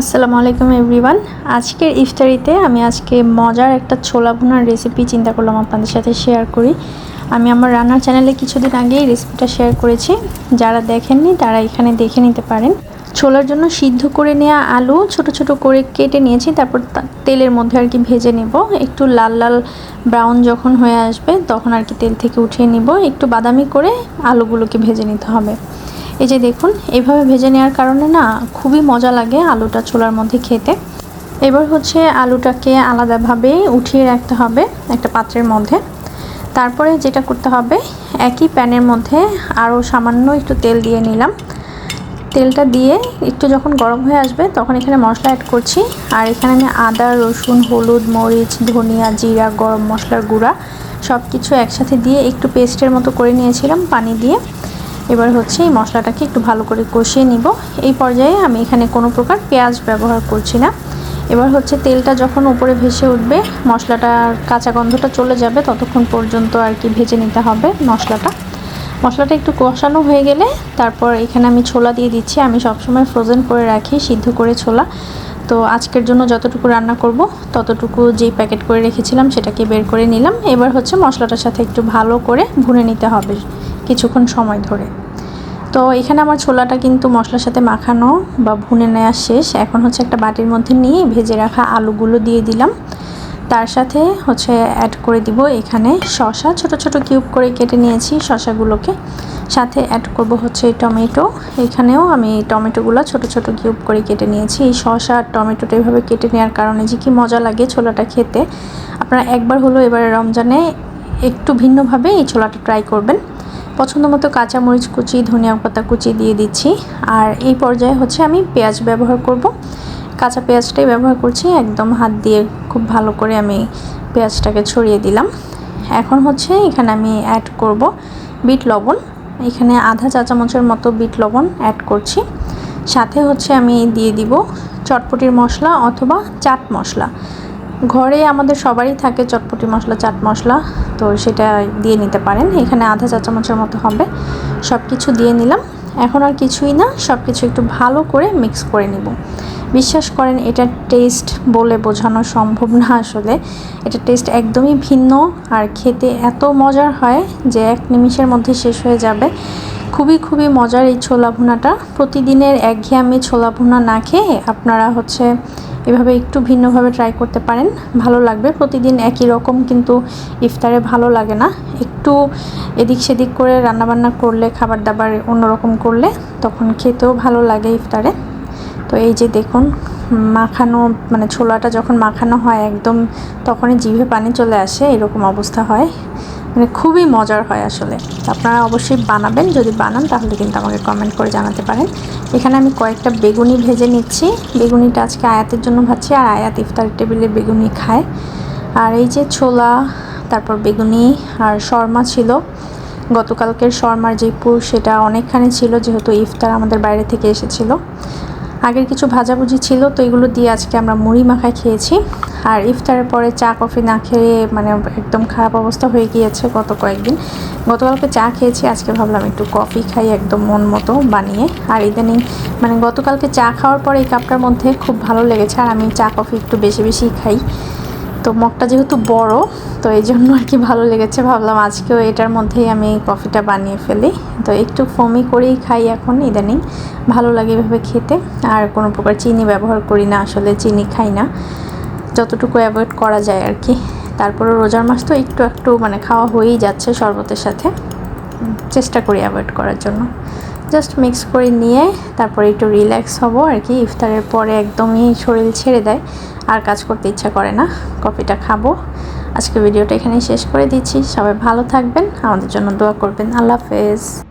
আসসালামু আলাইকুম, এভরিওয়ান। আজকের ইফতারিতে আমি আজকে মজার একটা ছোলা ভুনার রেসিপি চিন্তা করলাম আপনাদের সাথে শেয়ার করি। আমি আমার রান্নার চ্যানেলে কিছুদিন আগেই রেসিপিটা শেয়ার করেছি। যারা দেখেননি, তারা এখানে দেখে নিতে পারেন। ছোলার জন্য সিদ্ধ করে নেওয়া আলু ছোট ছোট করে কেটে নিয়েছি, তারপর তেলের মধ্যে আর কি ভেজে নেব। একটু লাল লাল ব্রাউন যখন হয়ে আসবে, তখন আর কি তেল থেকে উঠিয়ে নিব। একটু বাদামি করে আলুগুলোকে ভেজে নিতে হবে। এই যে দেখুন এইভাবে ভেজে নেওয়ার কারণে না খুবই মজা লাগে আলুটা ছোলার মধ্যে খেতে। এবার হচ্ছে আলুটাকে আলাদাভাবে উঠিয়ে রাখতে হবে একটা পাত্রের মধ্যে। তারপরে যেটা করতে হবে, একই প্যানের মধ্যে আরও সামান্য একটু তেল দিয়ে নিলাম। তেলটা দিয়ে একটু যখন গরম হয়ে আসবে তখন এখানে মশলা অ্যাড করছি। আর এখানে আমি আদা, রসুন, হলুদ, মরিচ, ধনিয়া, জিরা, গরম মশলার গুঁড়া সব কিছু একসাথে দিয়ে একটু পেস্টের মতো করে নিয়েছিলাম পানি দিয়ে। এবার হচ্ছে এই মশলাটাকে একটু ভালো করে কষিয়ে নিব। এই পর্যায়ে আমি এখানে কোনো প্রকার পেঁয়াজ ব্যবহার করছি না। এবার হচ্ছে তেলটা যখন উপরে ভেসে উঠবে, মশলাটার কাঁচা গন্ধটা চলে যাবে, ততক্ষণ পর্যন্ত আর কি ভেজে নিতে হবে মশলাটা। মশলাটা একটু কষানো হয়ে গেলে তারপর এখানে আমি ছোলা দিয়ে দিচ্ছি। আমি সবসময় ফ্রোজেন করে রাখি, সিদ্ধ করে ছোলা। তো আজকের জন্য যতটুকু রান্না করব, ততটুকু যেই প্যাকেট করে রেখেছিলাম সেটাকে বের করে নিলাম। এবার হচ্ছে মশলাটার সাথে একটু ভালো করে ভুনে নিতে হবে। কিছুক্ষণ সময় ধরে। তো এখানে আমার ছোলাটা কিন্তু মশলার সাথে মাখানো বা ভুনে নেওয়া শেষ। এখন হচ্ছে একটা বাটির মধ্যে নিয়ে ভেজে রাখা আলুগুলো দিয়ে দিলাম। তার সাথে হচ্ছে অ্যাড করে দিব এখানে শসা। ছোট ছোট কিউব করে কেটে নিয়েছি শসাগুলোকে। সাথে অ্যাড করব হচ্ছে টমেটো। এখানেও আমি টমেটোগুলো ছোট ছোট কিউব করে কেটে নিয়েছি। এই শসা আর টমেটোটা এভাবে কেটে নেওয়ার কারণে যে কি মজা লাগে ছোলাটা খেতে। আপনারা একবার হলো এবারে রমজানে একটু ভিন্নভাবে এই ছোলাটা ট্রাই করবেন। পছন্দ মতো কাঁচামরিচ কুচি, ধনিয়া পাতা কুচি দিয়ে দিচ্ছি। আর এই পর্যায়ে হচ্ছে আমি পেঁয়াজ ব্যবহার করব। কাঁচা পেঁয়াজটাই ব্যবহার করছি, একদম হাত দিয়ে খুব ভালো করে আমি পেঁয়াজটাকে ছড়িয়ে দিলাম। এখন হচ্ছে এখানে আমি অ্যাড করব বিট লবণ। এখানে আধা চা চামচের মতো বিট লবণ অ্যাড করছি। সাথে হচ্ছে আমি দিয়ে দিব চটপটির মশলা অথবা চাট মশলা। ঘরে আমাদের সবারই থাকে চটপটি মশলা, চাট মশলা, তো সেটা দিয়ে নিতে পারেন। এখানে আধা চা চামচের মতো হবে। সব কিছু দিয়ে নিলাম। এখন আর কিছুই না সব কিছু একটু ভালো করে মিক্স করে নিব। বিশ্বাস করেন, এটা টেস্ট বলে বোঝানো সম্ভব না আসলে। এটা টেস্ট একদমই ভিন্ন আর খেতে এত মজার হয় যে এক নিমিষের মধ্যে শেষ হয়ে যাবে। খুবই খুবই মজার এই ছোলা ভুনাটা। প্রতিদিনের একঘেয়েমি ছোলা ভুনা না খেয়ে আপনারা হচ্ছে এভাবে একটু ভিন্নভাবে ট্রাই করতে পারেন। ভালো লাগবে, প্রতিদিন একই রকম কিন্তু ইফতারে ভালো লাগে না। একটু এদিক সেদিক করে রান্নাবান্না করলে খাবার দাবার অন্যরকম করলে তখন খেতেও ভালো লাগে ইফতারে। তো এই যে দেখুন, মাখানো মানে ছোলাটা যখন মাখানো হয় একদম তখনই জিভে পানি চলে আসে, এরকম অবস্থা হয়। মানে খুবই মজার হয় আসলে। আপনারা অবশ্যই বানাবেন, যদি বানান তাহলে কিন্তু আমাকে কমেন্ট করে জানাতে পারেন। এখানে আমি কয়েকটা বেগুনি ভেজে নিচ্ছি। বেগুনিটা আজকে আয়াতের জন্য ভাজছি, আর আয়াত ইফতার টেবিলে বেগুনি খায়। আর এই যে ছোলা, তারপর বেগুনি আর শর্মা ছিল। গতকালকের শর্মার যে পুর, সেটা অনেকখানি ছিল, যেহেতু ইফতার আমাদের বাইরে থেকে এসেছিল। আগের কিছু ভাজাভুজি ছিল, তো এগুলো দিয়ে আজকে আমরা মুড়ি মাখায় খেয়েছি। আর ইফতারের পরে চা, কফি না খেয়ে মানে একদম খারাপ অবস্থা হয়ে গিয়েছে গত কয়েকদিন। গতকালকে চা খেয়েছি, আজকে ভাবলাম একটু কফি খাই একদম মন মতো বানিয়ে। আর ইদানিং মানে গতকালকে চা খাওয়ার পরে এই কাপটার মধ্যে খুব ভালো লেগেছে আর আমি চা, কফি একটু বেশি বেশি খাই। তো মগটা যেহেতু বড়, তো এই জন্য আর কি ভালো লেগেছে। ভাবলাম আজকেও এটার মধ্যেই আমি কফিটা বানিয়ে ফেলি। তো একটু ফমি করেই খাই এখন ইদানিং। ভালো লাগে এভাবে খেতে। আর কোনো প্রকার চিনি ব্যবহার করি না, আসলে চিনি খাই না। যতটুকু অ্যাভয়েড করা যায় আর কি। তারপরে রোজার মাস তো একটু একটু মানে খাওয়া হয়েই যাচ্ছে শরবতের সাথে। চেষ্টা করি অ্যাভয়েড করার জন্য। জাস্ট মিক্স করে নিয়ে তারপরে একটু রিল্যাক্স হব আর কি। ইফতারের পরে একদমই শরীর ছেড়ে দেয়। আর কাজ করতে ইচ্ছা করে না। কফিটা খাব। আজকে ভিডিওটা এখানেই শেষ করে দিচ্ছি। সবাই ভালো থাকবেন। আমাদের জন্য দোয়া করবেন। আল্লাহ হাফেজ।